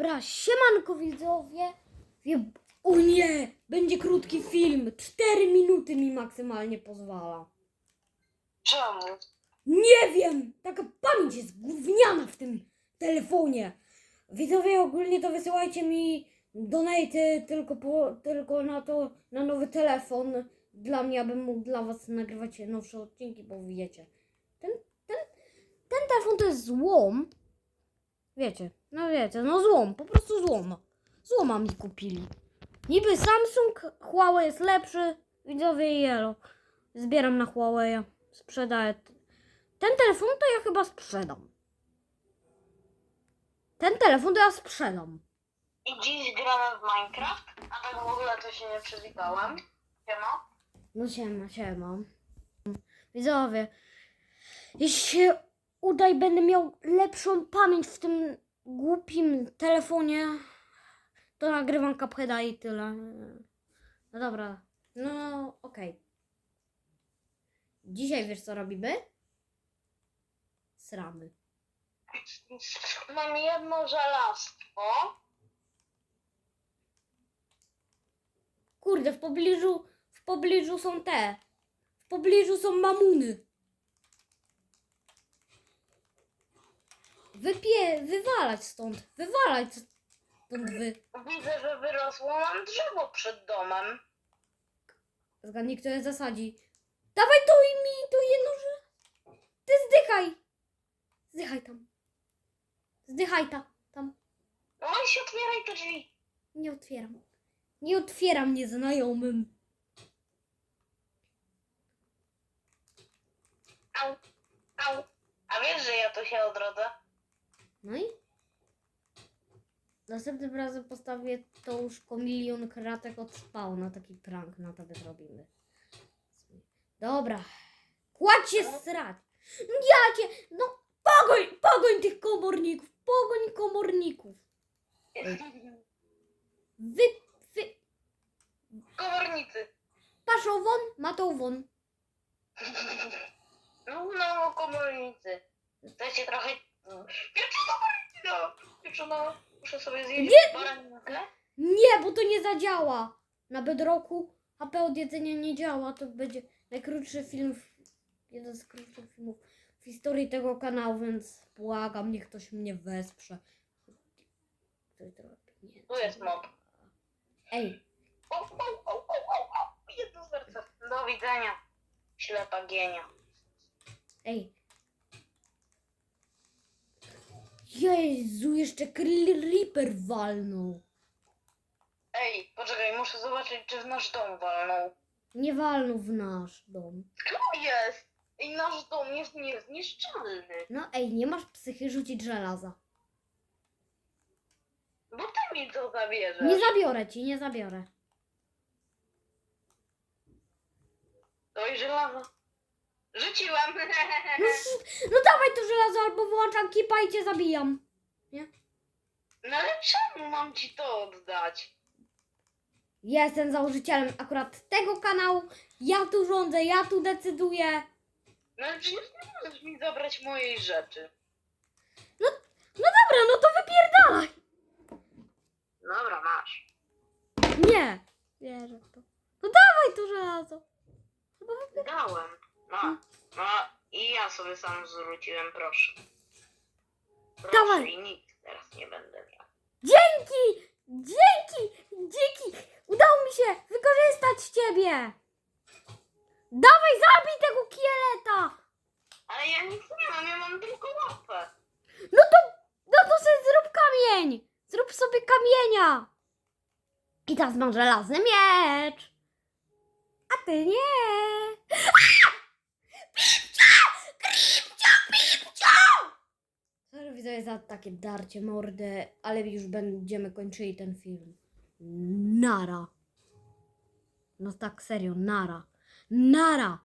Dobra, siemanko widzowie. Wie- O nie, będzie krótki film. 4 minuty mi maksymalnie pozwala. Czemu? Nie wiem, taka pamięć jest gówniana w tym telefonie. Widzowie, ogólnie to wysyłajcie mi donaty tylko, po, tylko na to, na nowy telefon. Dla mnie, abym mógł dla was nagrywać nowsze odcinki, bo wiecie. Ten, ten, ten telefon to jest złom. Wiecie, no wiecie, no złom, po prostu złom. Złoma mi kupili. Niby Samsung, Huawei jest lepszy, widzowie i Yellow. Zbieram na Huawei, sprzedaję. Ten telefon to ja chyba sprzedam. Ten telefon to ja sprzedam. I dziś gramy w Minecraft? A tak w ogóle to się nie przywitałem. Siema. No siema, siema. Widzowie, jeśli się uda i będę miał lepszą pamięć w tym głupim telefonie, to nagrywam Cupheada i tyle. No dobra, no okej. Dzisiaj wiesz co robimy? Sramy. Mam jedno żelastwo. Kurde, w pobliżu, w pobliżu są te. W pobliżu są mamuny. Wypie, wywalać stąd, wywalać stąd wy. Widzę, że wyrosło nam drzewo przed domem. Zgadnij, kto je zasadzi. Dawaj to i mi to jedno, że... Ty zdychaj. Zdychaj tam. Zdychaj ta, tam. No i się otwieraj te drzwi. Nie otwieram. Nie otwieram nieznajomym. Au, au. A wiesz, że ja tu się odrodzę? No i? Następnym razem postawię to łóżko milion kratek od spawna. Taki prank na tobie zrobimy. Dobra. Kładź się srać. Ja cię, no pogoń, pogoń tych komorników. Pogoń komorników. Wy, wy, Komornicy. paszą won, matą won. No, no, komornicy. To się trochę... No. Pieczy, no. Muszę sobie zjeść baraninkę. Nie, bo to nie zadziała. Na bedroku HP od jedzenia nie działa. To będzie najkrótszy film, w- jeden z krótszych filmów w historii tego kanału, więc błagam, niech ktoś mnie wesprze. Ktoś trochę pieniędzy. Tu jest mob. Ej, O, o, o, o, o, o. Jedno serce. Do widzenia. Ślepa gienia. ej. Jezu, jeszcze Creeper walnął. Ej, poczekaj, muszę zobaczyć, czy w nasz dom walnął. Nie walnął w nasz dom. Tu jest! I nasz dom jest niezniszczalny. No ej, nie masz psychy rzucić żelaza. Bo ty mi to zabierzesz. Nie zabiorę ci, nie zabiorę. To i żelazo. Rzuciłam. No, no dawaj to żelazo albo wyłączam kipa i cię zabijam. No ale czemu mam ci to oddać? Ja jestem założycielem akurat tego kanału. Ja tu rządzę, ja tu decyduję. No ale przecież nie możesz mi zabrać mojej rzeczy. No dobra, no to wypierdalaj. Dobra, masz. Nie. Wierzę w to. No dawaj to żelazo. Chyba Dałem. No. No i ja sobie sam zwróciłem, proszę. Proszę Dawaj. i nic teraz nie będę miał. Dzięki! Dzięki! Dzięki! Udało mi się wykorzystać ciebie. Dawaj, zabij tego kieleta. Ale ja nic nie mam, ja mam tylko łapę. No to, no to sobie zrób kamień. Zrób sobie kamienia. I teraz mam żelazny miecz. A ty nie. Za takie darcie mordy, ale już będziemy kończyli ten film. Nara. No tak serio, nara. Nara.